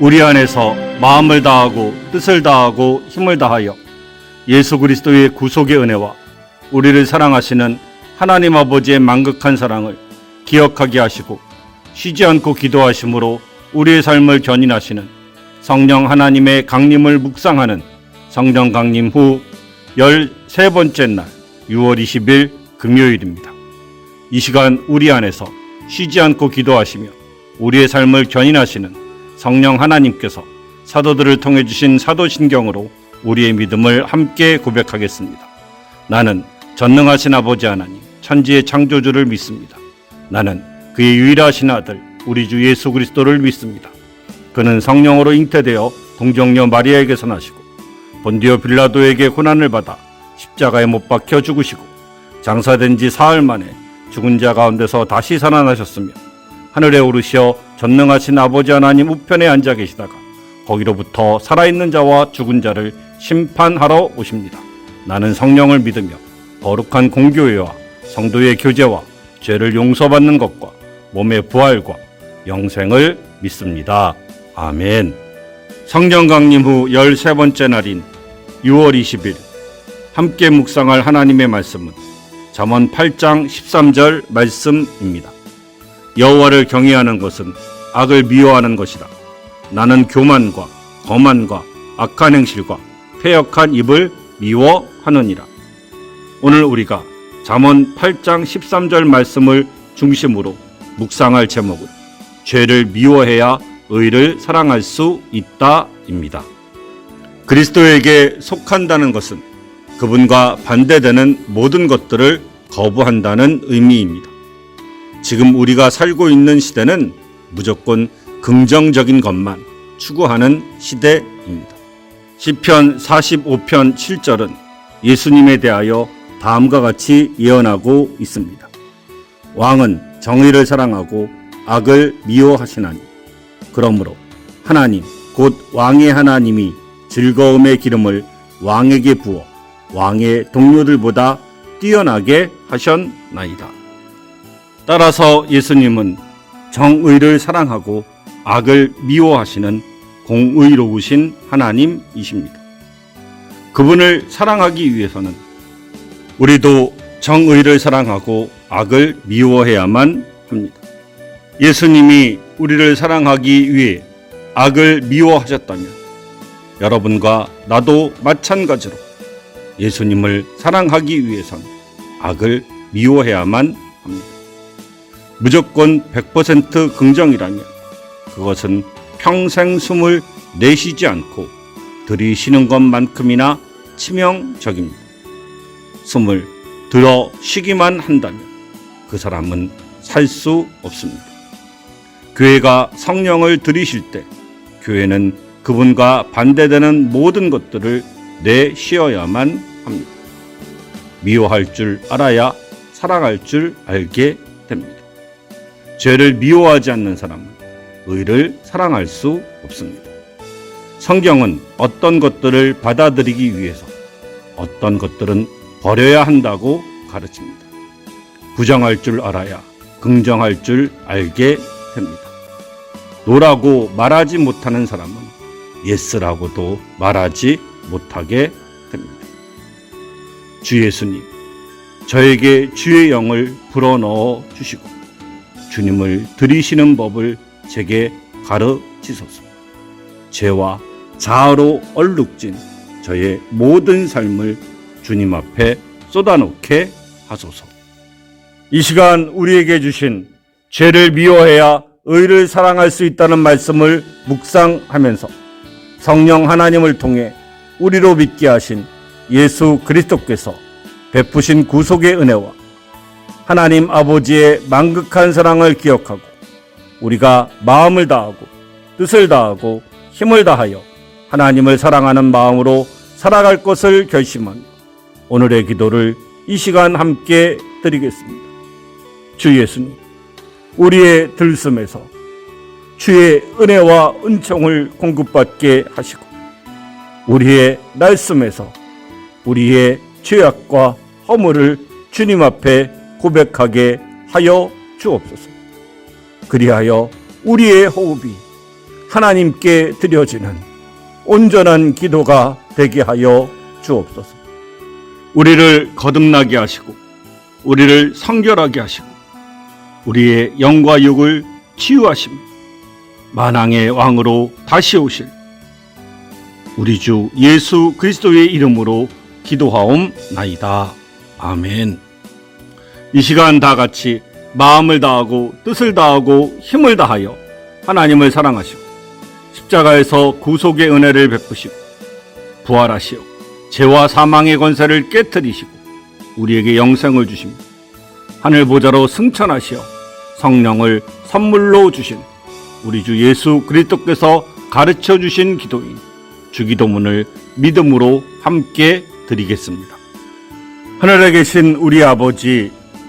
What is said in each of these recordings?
우리 안에서 마음을 다하고 뜻을 다하고 힘을 다하여 예수 그리스도의 구속의 은혜와 우리를 사랑하시는 하나님 아버지의 만극한 사랑을 기억하게 하시고 쉬지 않고 기도하심으로 우리의 삶을 견인하시는 성령 하나님의 강림을 묵상하는 성령 강림 후 13번째 날 6월 20일 금요일입니다. 이 시간 우리 안에서 쉬지 않고 기도하시며 우리의 삶을 견인하시는 성령 하나님께서 사도들을 통해 주신 사도신경으로 우리의 믿음을 함께 고백하겠습니다. 나는 전능하신 아버지 하나님, 천지의 창조주를 믿습니다. 나는 그의 유일하신 아들, 우리 주 예수 그리스도를 믿습니다. 그는 성령으로 잉태되어 동정녀 마리아에게서 나시고 본디오 빌라도에게 고난을 받아 십자가에 못 박혀 죽으시고 장사된 지 사흘 만에 죽은 자 가운데서 다시 살아나셨으며 하늘에 오르시어 전능하신 아버지 하나님 우편에 앉아 계시다가 거기로부터 살아있는 자와 죽은 자를 심판하러 오십니다. 나는 성령을 믿으며 거룩한 공교회와 성도의 교제와 죄를 용서받는 것과 몸의 부활과 영생을 믿습니다. 아멘. 성령 강림 후 13번째 날인 6월 20일 함께 묵상할 하나님의 말씀은 잠언 8장 13절 말씀입니다. 여호와를 경외하는 것은 악을 미워하는 것이다. 나는 교만과 거만과 악한 행실과 패역한 입을 미워하느니라. 오늘 우리가 잠언 8장 13절 말씀을 중심으로 묵상할 제목은 죄를 미워해야 의를 사랑할 수 있다입니다. 그리스도에게 속한다는 것은 그분과 반대되는 모든 것들을 거부한다는 의미입니다. 지금 우리가 살고 있는 시대는 무조건 긍정적인 것만 추구하는 시대입니다. 시편 45편 7절은 예수님에 대하여 다음과 같이 예언하고 있습니다. 왕은 정의를 사랑하고 악을 미워하시나니 그러므로 하나님 곧 왕의 하나님이 즐거움의 기름을 왕에게 부어 왕의 동료들보다 뛰어나게 하셨나이다. 따라서 예수님은 정의를 사랑하고 악을 미워하시는 공의로우신 하나님이십니다. 그분을 사랑하기 위해서는 우리도 정의를 사랑하고 악을 미워해야만 합니다. 예수님이 우리를 사랑하기 위해 악을 미워하셨다면 여러분과 나도 마찬가지로 예수님을 사랑하기 위해선 악을 미워해야만 합니다. 무조건 100% 긍정이라면 그것은 평생 숨을 내쉬지 않고 들이쉬는 것만큼이나 치명적입니다. 숨을 들어 쉬기만 한다면 그 사람은 살 수 없습니다. 교회가 성령을 들이쉴 때 교회는 그분과 반대되는 모든 것들을 내쉬어야만 합니다. 미워할 줄 알아야 사랑할 줄 알게 됩니다. 죄를 미워하지 않는 사람은 의를 사랑할 수 없습니다. 성경은 어떤 것들을 받아들이기 위해서 어떤 것들은 버려야 한다고 가르칩니다. 부정할 줄 알아야 긍정할 줄 알게 됩니다. 노라고 말하지 못하는 사람은 예스라고도 말하지 못하게 됩니다. 주 예수님, 저에게 주의 영을 불어넣어 주시고 주님을 들이시는 법을 제게 가르치소서. 죄와 자아로 얼룩진 저의 모든 삶을 주님 앞에 쏟아놓게 하소서. 이 시간 우리에게 주신 죄를 미워해야 의를 사랑할 수 있다는 말씀을 묵상하면서 성령 하나님을 통해 우리로 믿게 하신 예수 그리스도께서 베푸신 구속의 은혜와 하나님 아버지의 만극한 사랑을 기억하고 우리가 마음을 다하고 뜻을 다하고 힘을 다하여 하나님을 사랑하는 마음으로 살아갈 것을 결심하며 오늘의 기도를 이 시간 함께 드리겠습니다. 주 예수님, 우리의 들숨에서 주의 은혜와 은총을 공급받게 하시고 우리의 날숨에서 우리의 죄악과 허물을 주님 앞에 고백하게 하여 주옵소서. 그리하여 우리의 호흡이 하나님께 드려지는 온전한 기도가 되게 하여 주옵소서. 우리를 거듭나게 하시고 우리를 성결하게 하시고 우리의 영과 육을 치유하시며 만왕의 왕으로 다시 오실 우리 주 예수 그리스도의 이름으로 기도하옵나이다. 아멘. 이 시간 다 같이 마음을 다하고 뜻을 다하고 힘을 다하여 하나님을 사랑하시고 십자가에서 구속의 은혜를 베푸시고 부활하시어 죄와 사망의 권세를 깨뜨리시고 우리에게 영생을 주십니다. 하늘 보좌로 승천하시어 성령을 선물로 주신 우리 주 예수 그리스도께서 가르쳐 주신 기도인 주기도문을 믿음으로 함께 드리겠습니다. 하늘에 계신 우리 아버지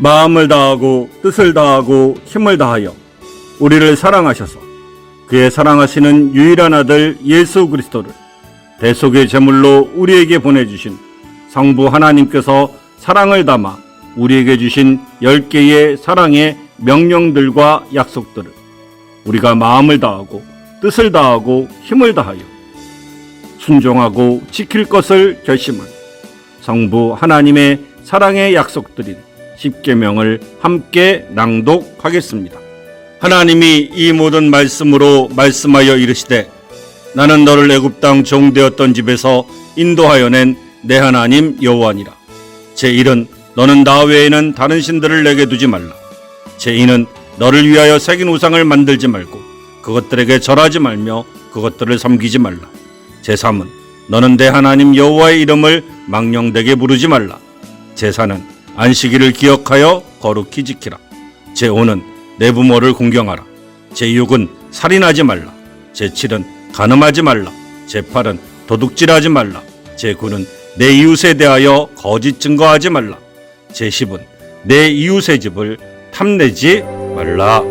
마음을 다하고 뜻을 다하고 힘을 다하여 우리를 사랑하셔서 그의 사랑하시는 유일한 아들 예수 그리스도를 대속의 제물로 우리에게 보내주신 성부 하나님께서 사랑을 담아 우리에게 주신 열 개의 사랑의 명령들과 약속들을 우리가 마음을 다하고 뜻을 다하고 힘을 다하여 순종하고 지킬 것을 결심한 성부 하나님의 사랑의 약속드린 십계명을 함께 낭독하겠습니다. 하나님이 이 모든 말씀으로 말씀하여 이르시되 나는 너를 애굽 땅 종되었던 집에서 인도하여 낸 내 하나님 여호와니라. 제 일은 너는 나 외에는 다른 신들을 내게 두지 말라. 제 이는 너를 위하여 새긴 우상을 만들지 말고 그것들에게 절하지 말며 그것들을 섬기지 말라. 제 3은 너는 내 하나님 여호와의 이름을 망령되게 부르지 말라. 제 4는 안식일을 기억하여 거룩히 지키라. 제 5는 내 부모를 공경하라. 제 6은 살인하지 말라. 제 7은 간음하지 말라. 제 8은 도둑질하지 말라. 제 9는 내 이웃에 대하여 거짓 증거하지 말라. 제 10은 내 이웃의 집을 탐내지 말라.